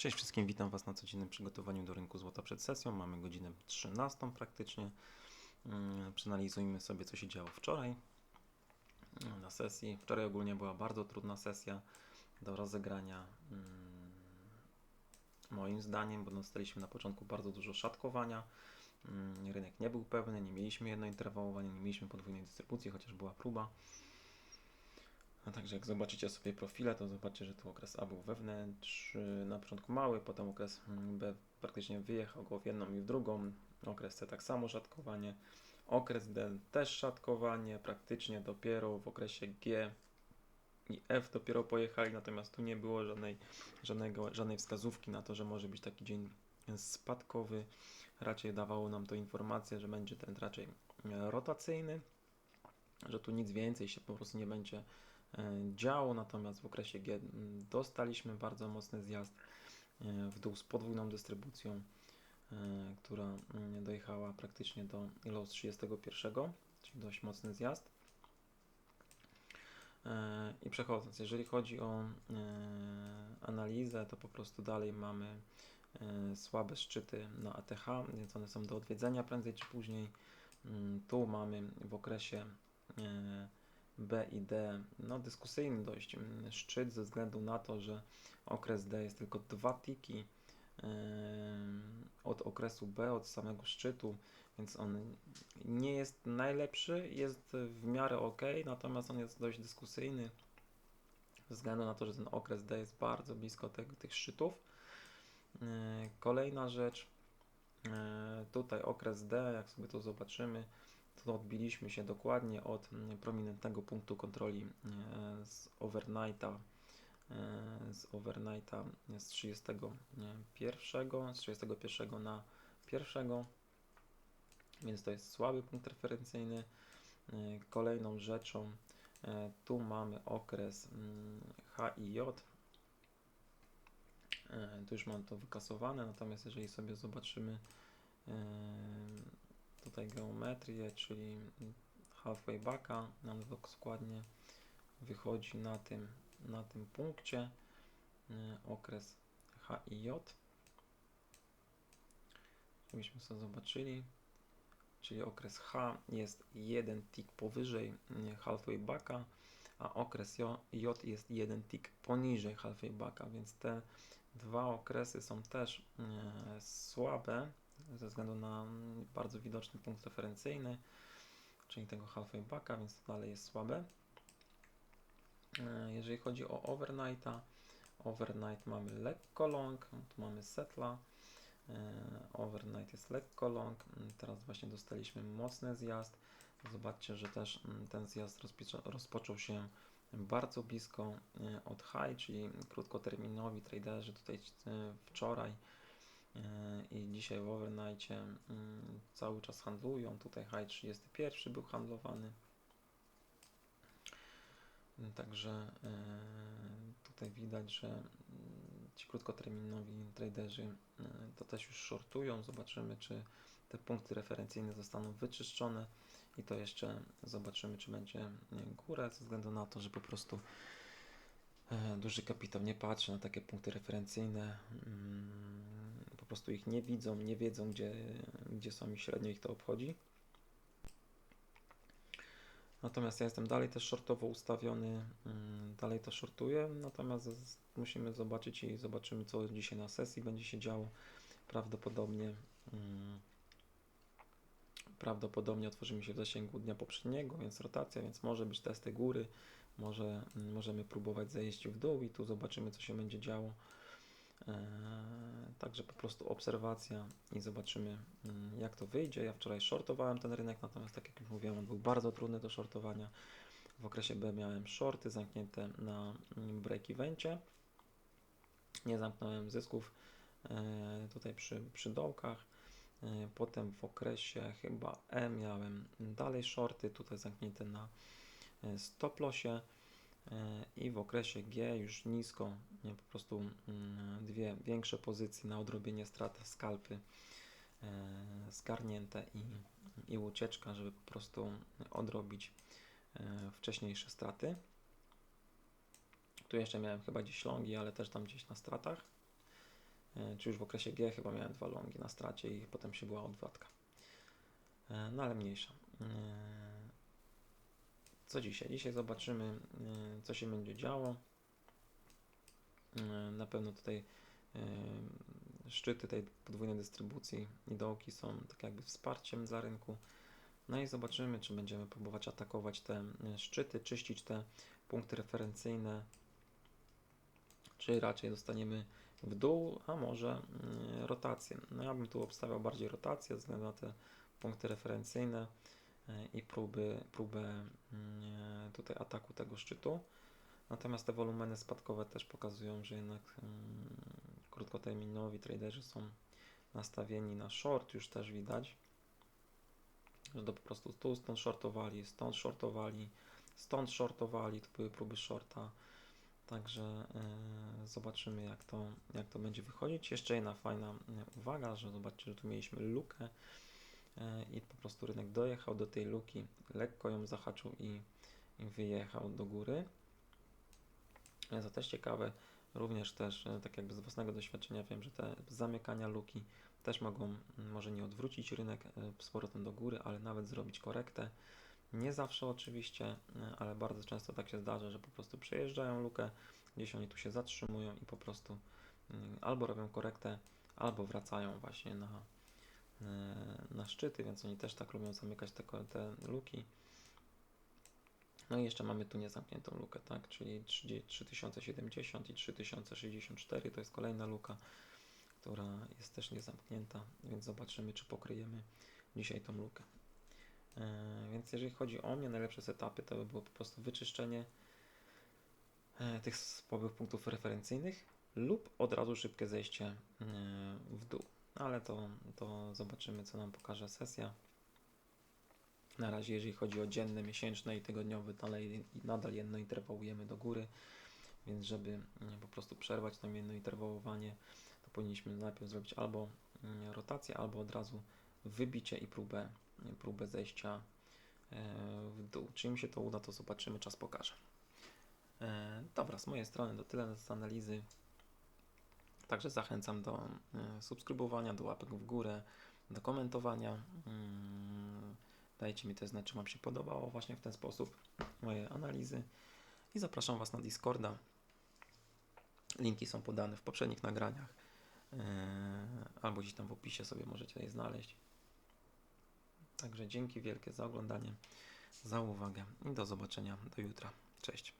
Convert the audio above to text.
Cześć wszystkim, witam Was na codziennym przygotowaniu do rynku złota przed sesją. Mamy godzinę 13 praktycznie. Mm, Przeanalizujmy sobie, co się działo wczoraj mm, na sesji. Wczoraj ogólnie była bardzo trudna sesja do rozegrania. mm, Moim zdaniem, bo dostaliśmy na początku bardzo dużo szatkowania. Rynek nie był pewny, nie mieliśmy jednointerwałowania, nie mieliśmy podwójnej dystrybucji, chociaż była próba. A także jak zobaczycie sobie profile, to zobaczycie, że tu okres A był wewnętrz, y, na początku mały, potem okres B praktycznie wyjechał go w jedną i w drugą, okres C tak samo szatkowanie, okres D też szatkowanie, praktycznie dopiero w okresie G i F dopiero pojechali, natomiast tu nie było żadnej, żadnego, żadnej wskazówki na to, że może być taki dzień spadkowy, raczej dawało nam to informację, że będzie trend raczej rotacyjny, że tu nic więcej się po prostu nie będzie działo, natomiast w okresie G dostaliśmy bardzo mocny zjazd e, w dół z podwójną dystrybucją, e, która mm, dojechała praktycznie do low z 31, czyli dość mocny zjazd. E, I przechodząc, jeżeli chodzi o e, analizę, to po prostu dalej mamy e, słabe szczyty na ATH, więc one są do odwiedzenia prędzej czy później. Mm, Tu mamy w okresie e, B i D, no dyskusyjny dość mm, szczyt ze względu na to, że okres D jest tylko dwa tiki od okresu B, od samego szczytu, więc on nie jest najlepszy, jest w miarę ok, natomiast on jest dość dyskusyjny ze względu na to, że ten okres D jest bardzo blisko tych szczytów. E, Kolejna rzecz, e, tutaj okres D, jak sobie to zobaczymy, odbiliśmy się dokładnie od mm, prominentnego punktu kontroli e, z overnighta e, z overnighta z 31 z 31 na 1 więc to jest słaby punkt referencyjny. E, kolejną rzeczą e, tu mamy okres mm, H i J. E, tu już mam to wykasowane natomiast jeżeli sobie zobaczymy e, tutaj geometrię, czyli halfway backa, nam dokładnie wychodzi na tym, na tym punkcie y, okres H i J. Żebyśmy sobie zobaczyli, czyli okres H jest jeden tick powyżej y, halfway backa, a okres J jest jeden tick poniżej halfway backa, więc te dwa okresy są też y, słabe ze względu na mm, bardzo widoczny punkt referencyjny, czyli tego halfway backa, więc to dalej jest słabe. E, Jeżeli chodzi o overnighta, overnight mamy lekko long, tu mamy setla, e, overnight jest lekko long, Mm, teraz właśnie dostaliśmy mocny zjazd, zobaczcie, że też mm, ten zjazd rozpoczą- rozpoczął się bardzo blisko e, od high, czyli krótkoterminowi traderzy tutaj wczoraj i dzisiaj w overnightie mm, cały czas handlują. Tutaj high 31 był handlowany. Także e, tutaj widać, że mm, ci krótkoterminowi traderzy e, to też już shortują. Zobaczymy, czy te punkty referencyjne zostaną wyczyszczone i to jeszcze zobaczymy, czy będzie górę, ze względu na to, że po prostu e, duży kapitał nie patrzy na takie punkty referencyjne, mm, prostu ich nie widzą, nie wiedzą, gdzie, gdzie są i średnio ich to obchodzi. Natomiast ja jestem dalej też shortowo ustawiony, mm, dalej to shortuję, natomiast musimy zobaczyć i zobaczymy, co dzisiaj na sesji będzie się działo. Prawdopodobnie mm, prawdopodobnie otworzymy się w zasięgu dnia poprzedniego, więc rotacja, więc może być testy góry, może mm, możemy próbować zejść w dół i tu zobaczymy, co się będzie działo. Eee, Także po prostu obserwacja i zobaczymy, mm, jak to wyjdzie. Ja wczoraj shortowałem ten rynek, natomiast tak jak już mówiłem, on był bardzo trudny do shortowania. W okresie B miałem shorty zamknięte na mm, break evencie. Nie zamknąłem zysków e, tutaj przy, przy dołkach. E, Potem w okresie chyba E miałem dalej shorty, tutaj zamknięte na e, stop lossie. I w okresie G już nisko, nie, po prostu mm, dwie większe pozycje na odrobienie strat skalpy e, zgarnięte i, i ucieczka, żeby po prostu odrobić e, wcześniejsze straty. Tu jeszcze miałem chyba gdzieś longi, ale też tam gdzieś na stratach. e, czy już w okresie G chyba miałem dwa longi na stracie i potem się była odwrotka. No ale mniejsza. Co dzisiaj? Dzisiaj zobaczymy, e, co się będzie działo. E, Na pewno tutaj e, szczyty tej podwójnej dystrybucji i dołki są tak jakby wsparciem dla rynku. No i zobaczymy, czy będziemy próbować atakować te szczyty, czyścić te punkty referencyjne, czy raczej dostaniemy w dół, a może rotację. No ja bym tu obstawiał bardziej rotację ze względu na te punkty referencyjne i próby, próbę mm, tutaj ataku tego szczytu. Natomiast te wolumeny spadkowe też pokazują, że jednak mm, krótkoterminowi traderzy są nastawieni na short, już też widać, że to po prostu tu stąd shortowali, stąd shortowali, stąd shortowali, to były próby shorta. Także e, zobaczymy, jak to, jak to będzie wychodzić. Jeszcze jedna fajna e, uwaga, że zobaczcie, że tu mieliśmy lukę e, i po prostu rynek dojechał do tej luki, lekko ją zahaczył i, i wyjechał do góry. Jest to też ciekawe, również też, e, tak jakby z własnego doświadczenia wiem, że te zamykania luki też mogą może nie odwrócić rynek e, z powrotem do góry, ale nawet zrobić korektę. Nie zawsze oczywiście, e, ale bardzo często tak się zdarza, że po prostu przejeżdżają lukę, gdzieś oni tu się zatrzymują i po prostu albo robią korektę, albo wracają właśnie na, e, na szczyty, więc oni też tak lubią zamykać te, te luki. No i jeszcze mamy tu niezamkniętą lukę, tak? Czyli 30 3070 i 3064 to jest kolejna luka, która jest też niezamknięta, więc zobaczymy, czy pokryjemy dzisiaj tą lukę. E, Więc jeżeli chodzi o mnie, najlepsze setupy to by było po prostu wyczyszczenie e, tych słabych punktów referencyjnych lub od razu szybkie zejście e, w dół. Ale to, to zobaczymy, co nam pokaże sesja. Na razie, jeżeli chodzi o dzienne, miesięczne i tygodniowe, dalej, nadal jedno interwałujemy do góry, więc żeby mm, po prostu przerwać to jednointerwałowanie, to powinniśmy najpierw zrobić albo mm, rotację, albo od razu wybicie i próbę, próbę zejścia e, w dół. Czy im się to uda, to zobaczymy, czas pokaże. E, Dobra, z mojej strony to tyle z analizy. Także zachęcam do e, subskrybowania, do łapek w górę, do komentowania. Mm, Dajcie mi też znać, czy Wam się podobało właśnie w ten sposób moje analizy. I zapraszam Was na Discorda. Linki są podane w poprzednich nagraniach. e, Albo gdzieś tam w opisie sobie możecie je znaleźć. Także dzięki wielkie za oglądanie, za uwagę i do zobaczenia do jutra. Cześć.